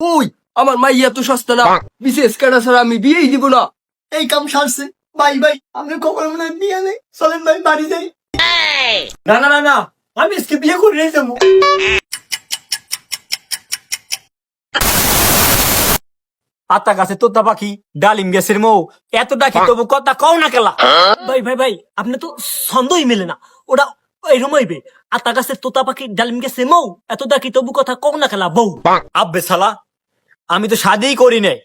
ওই আমার মাইয়া তো সস্তা না। বিশেষ কেনা ছাড়া আমি বিয়েই দিব না। এই কাম সারছে। ভাই ভাই আমরা কখনো মনে হয় বিয়ে নেই। চলেন ভাই বাড়ি যাই। না না না না আমি আজকে বিয়ে করে নিয়ে যাব। আতা গাছে তোতা পাখি ডালিম গেছের মৌ। এত ডাকি তবু কথা কও না কেলা। ভাই ভাই ভাই আপনি তো ছন্দই মেলে না। ওরা এরম হইবে আতা গাছের তোতা পাখি ডালিম গেছে মৌ। এত ডাকি তবু কথা কও না কেলা বউ। আব্বে শালা আমি তো শাদিই করি নাই।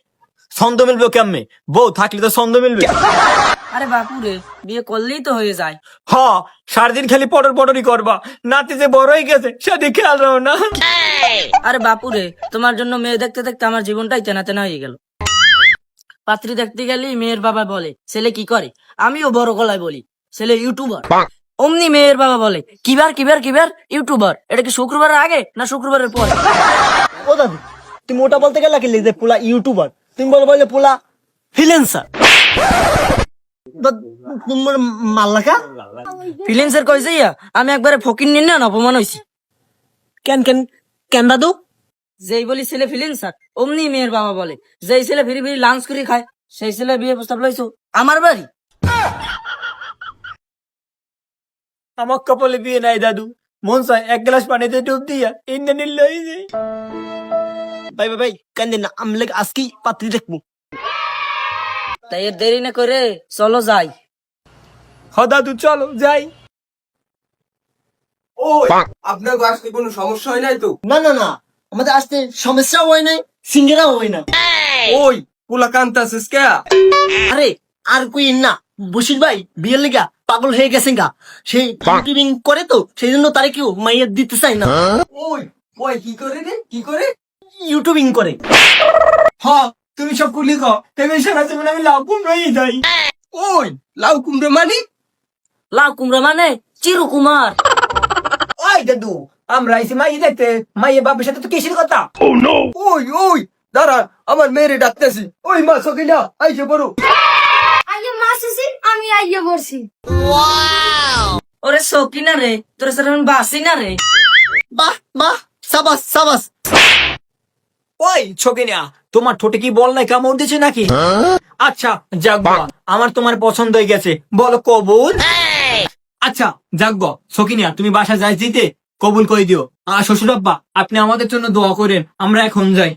ছন্দ মিলবে কেমনে? বউ থাকলে তো ছন্দ মিলবে। আরে বাপুরে বিয়ে করলেই তো হয়ে যায়। হ সারাদিন খালি পটর পটরই করবা। নাতি যে বড় হয়ে গেছে সেদিকে খেয়াল রাখো না। আরে বাপুরে তোমার জন্য মেয়ে দেখতে দেখতে আমার জীবনটাই তেনা তেনা হয়ে গেল। পাত্রী দেখতে গেলেই মেয়ের বাবা বলে ছেলে কি করে? আমিও বড় গলায় বলি ছেলে ইউটিউবার। অমনি মেয়ের বাবা বলে কিবার কিবার কিবার ইউটিউবার? এটা কি শুক্রবারের আগে না শুক্রবারের পরে? ও দাদু তুমি ওটা বলতে গেলা কি যে পোলা ইউটিউবার? তুমি বলো বলে পোলা ফিলেন্সার তোমার মাল্লাকা কইছে ইয়া আমি একবারে ফকির নিন না অপমান হইছি। কেন কেন কেন দাদু? যেই বলি ছেলে অমনি মেয়ের বাবা বলে যেই ছেলে ফিরি ফিরি লাঞ্চ করে খায় সেই ছেলে বিয়ে প্রস্তাব লইছো আমার বাড়ি? আমার কপালে বিয়ে নাই দাদু মন চায় এক গ্লাস পানিতে ডুব দিয়া ইন্দ্রানীল লই যাই। ভাই ভাই ভাই কান্দিন না। আমি লাগে আজকেই পাত্রী দেখব। তাই এর দেরি না করে চলো যাই। হ দাদু চলো যাই। ওই আপনার আসতে কোনো সমস্যা হয় নাই তো? না না না। আমাদের আসতে সমস্যাও হয় নাই সিঙ্গেরাও হয় না ওই পোলা কান্তাছিস কে? আরে আর কই না। বসির ভাই বিয়ের লেগা পাগল হয়ে গেছে গা। সেই করে তো সেই জন্য তারে কেউ মাইয়া দিতে চাই না। ওই ওই কি করে রে? কি করে? ইউটিউবিং করে। হ তুমি সব কুলি খাও তেমনি সারা জীবন আমি লাভ কুমড়াই যাই ওই লাউ কুমড়ো মানে? লাউ কুমড়া মানে চিরু কুমার ওই দাদু আমরা আইসি মাই দেখতে। মাইয়ের বাপের সাথে তো কিসের কথা? ওই ওই দাঁড়া আমার মেয়েরে ডাকতেছি। ওই মা সকিনা আইসে বড় আইয়া মাছ এসে আমি আইয়া পড়ছি। ওরে সকি না রে তোর সাথে আমি বাসি না রে। বাহ বাহ সাবাস সাবাস। ওই ছকিনা তোমার ঠোঁটে কি বল নাই কামড় দিছে নাকি? আচ্ছা যাক আমার তোমার পছন্দ হয়ে গেছে। বলো কবুল? আচ্ছা যাক সকিনিয়া তুমি বাসা যাই দিতে কবুল করে দিও। আর শ্বশুর আব্বা আপনি আমাদের জন্য দোয়া করেন আমরা এখন যাই।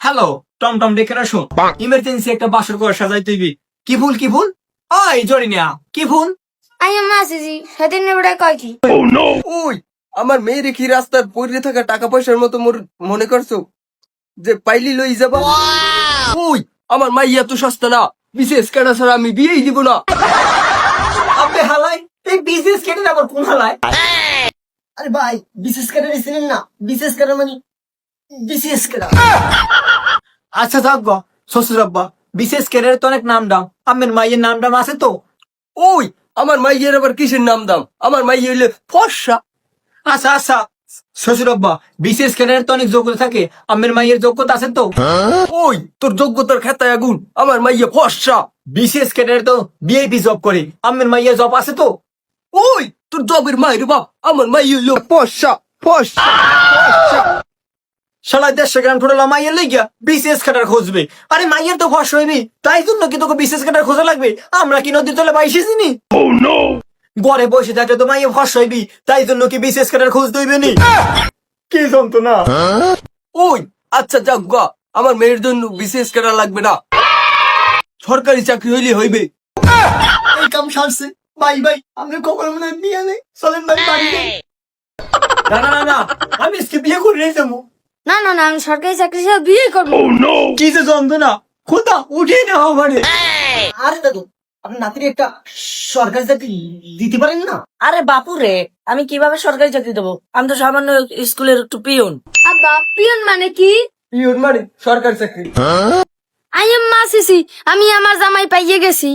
হ্যালো টম টম ডেকে আসো। ইমার্জেন্সি একটা বাসর করে সাজাই তুইবি কি ভুল কি ভুল? ওই জরিনিয়া কি ভুল? আইয়া মাছ এসে সেদিন কয় কি? ওই আমার মেয়েরে কি রাস্তায় পড়ে থাকা টাকা পয়সার মতো মনে করছ? যে পাইলি লই যাবা? ওই আমার মাইয়া তো সস্তা না বিশেষ কেনা ছাড়া আমি বিয়েই দিব না। আপনি হালাই? এই বিজনেস কেটে আবার কোন হালায় আরে ভাই বিশেষ করে ছিলেন না। বিশেষ করে মানে বিশেষ করে আচ্ছা থাক গো শ্বশুর আব্বা বিশেষ কেরের তো অনেক নাম দাম আপনার মাইয়ের নাম দাম আছে তো? ওই আমার মাইয়ের আবার কিসের নাম দাম? আমার মাইয়া হইলে ফর্সা। আচ্ছা আচ্ছা। শ্বশুর আব্বা, বিশেষ কেরের তো অনেক যোগ্যতা থাকে। আপনার মাইয়ের যোগ্যতা আছে তো? ওই, তোর যোগ্যতার খাতায় আগুন, আমার মাইয়া ফর্সা বিশেষ কেরের তো বিএপি জব করে আপনার মাইয়ের জব আছে তো? ওই, তোর জবের মায়ের বাপ, আমার মাইয়া হইল ফর্সা ফর্সা ফর্সা সালা দেড়শো গ্রাম ঠোঁটলা মাইয়ের লেগিয়া বিশেষ কাটার খুঁজবে। আরে মাইয়ের তো ফস হইবি, তাই জন্য কি তোকে বিশেষ কাটার খোঁজা লাগবে? আমরা কি নদীর তলে বাইসে ঘরে বসে থাকলে তো মাইয়ে হইবি তাই জন্য কি বিশেষ কাটার খোঁজ দইবে নি? কি জানতো না ওই আচ্ছা যাক গা আমার মেয়ের জন্য বিশেষ কেনা লাগবে না। সরকারি চাকরি হইলে হইবে। এই কাম সারছে। ভাই আমরা কখনো মনে হয় বিয়ে নেই। চলেন ভাই বাড়ি না না না আমি আজকে বিয়ে করে নিয়ে যাব। না না না আমি সরকারি চাকরি বিয়ে করব কি যে যন্ত্রণা। খোদা উঠিয়ে নেওয়া মানে আরে দাদু আপনি নাতির একটা সরকারি চাকরি দিতে পারেন না? আরে বাপু রে আমি কীভাবে সরকারি চাকরি দেবো? আমি তো সামান্য স্কুলের একটু পিয়ন। আব্বা পিয়ন মানে কি? পিয়ন মানে সরকারি চাকরি। আই এম মা সিসি আমি আমার জামাই পাইয়ে গেছি।